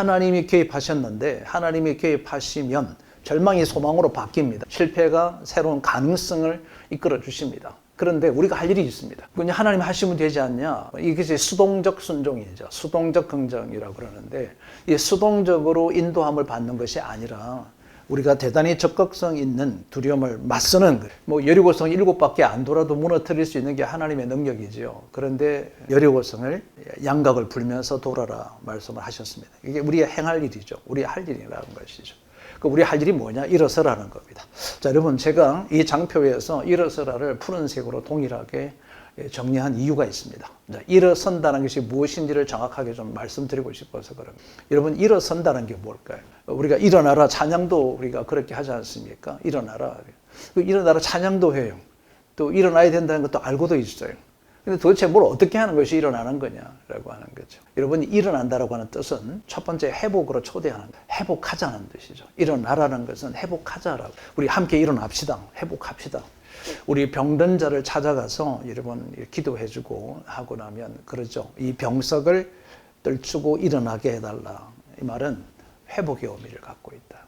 하나님이 개입하셨는데 하나님이 개입하시면 절망이 소망으로 바뀝니다. 실패가 새로운 가능성을 이끌어 주십니다. 그런데 우리가 할 일이 있습니다. 그냥 하나님 하시면 되지 않냐? 이게 이제 수동적 순종이죠. 수동적 긍정이라고 그러는데 이 수동적으로 인도함을 받는 것이 아니라 우리가 대단히 적극성 있는 두려움을 맞서는 거예요. 뭐 여리고성 일곱 밖에 안 돌아도 무너뜨릴 수 있는 게 하나님의 능력이지요. 그런데 여리고성을 양각을 불면서 돌아라 말씀을 하셨습니다. 이게 우리의 행할 일이죠. 우리의 할 일이라는 것이죠. 그 우리 할 일이 뭐냐? 일어서라는 겁니다. 자, 여러분 제가 이 장표에서 일어서라를 푸른색으로 동일하게 정리한 이유가 있습니다. 자, 일어선다는 것이 무엇인지를 정확하게 좀 말씀드리고 싶어서 그럽니다. 여러분 일어선다는 게 뭘까요? 우리가 일어나라 찬양도 우리가 그렇게 하지 않습니까? 일어나라. 그 일어나라 찬양도 해요. 또 일어나야 된다는 것도 알고도 있어요. 근데 도대체 뭘 어떻게 하는 것이 일어나는 거냐라고 하는 거죠. 여러분 일어난다라고 하는 뜻은 첫 번째 회복으로 초대하는 거예요. 회복하자는 뜻이죠. 일어나라는 것은 회복하자라고. 우리 함께 일어납시다. 회복합시다. 우리 병든 자를 찾아가서 여러분 기도해주고 하고 나면 그러죠. 이 병석을 떨치고 일어나게 해달라. 이 말은 회복의 의미를 갖고 있다.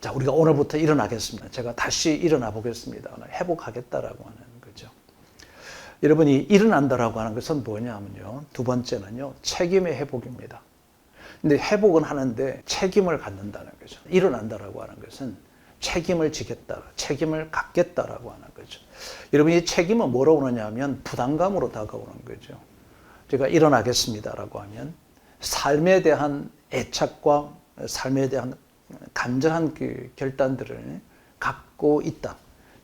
자, 우리가 오늘부터 일어나겠습니다. 제가 다시 일어나 보겠습니다. 회복하겠다라고 하는. 여러분이 일어난다라고 하는 것은 뭐냐면요. 두 번째는요. 책임의 회복입니다. 근데 회복은 하는데 책임을 갖는다는 거죠. 일어난다라고 하는 것은 책임을 지겠다, 책임을 갖겠다라고 하는 거죠. 여러분 이 책임은 뭐로 오느냐면 부담감으로 다가오는 거죠. 제가 일어나겠습니다라고 하면 삶에 대한 애착과 삶에 대한 간절한 그 결단들을 갖고 있다.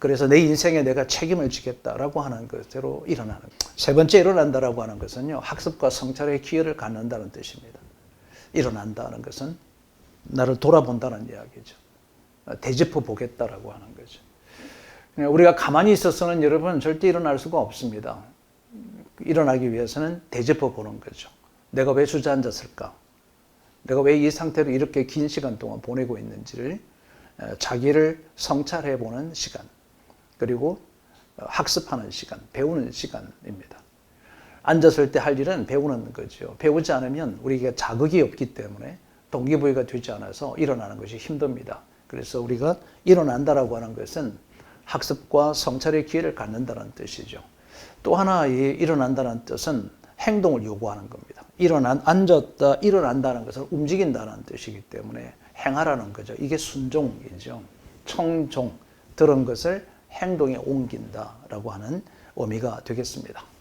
그래서 내 인생에 내가 책임을 지겠다라고 하는 것으로 일어나는. 세 번째 일어난다라고 하는 것은요 학습과 성찰의 기회를 갖는다는 뜻입니다. 일어난다는 것은 나를 돌아본다는 이야기죠. 되짚어 보겠다라고 하는 거죠. 우리가 가만히 있어서는 여러분 절대 일어날 수가 없습니다. 일어나기 위해서는 되짚어 보는 거죠. 내가 왜 주저앉았을까? 내가 왜 이 상태로 이렇게 긴 시간 동안 보내고 있는지를 자기를 성찰해 보는 시간, 그리고 학습하는 시간, 배우는 시간입니다. 앉았을 때 할 일은 배우는 거죠. 배우지 않으면 우리가 자극이 없기 때문에 동기부여가 되지 않아서 일어나는 것이 힘듭니다. 그래서 우리가 일어난다라고 하는 것은 학습과 성찰의 기회를 갖는다는 뜻이죠. 또 하나 이 일어난다는 뜻은 행동을 요구하는 겁니다. 일어난 앉았다 일어난다는 것은 움직인다는 뜻이기 때문에 행하라는 거죠. 이게 순종이죠. 청종 들은 것을 행동에 옮긴다라고 하는 의미가 되겠습니다.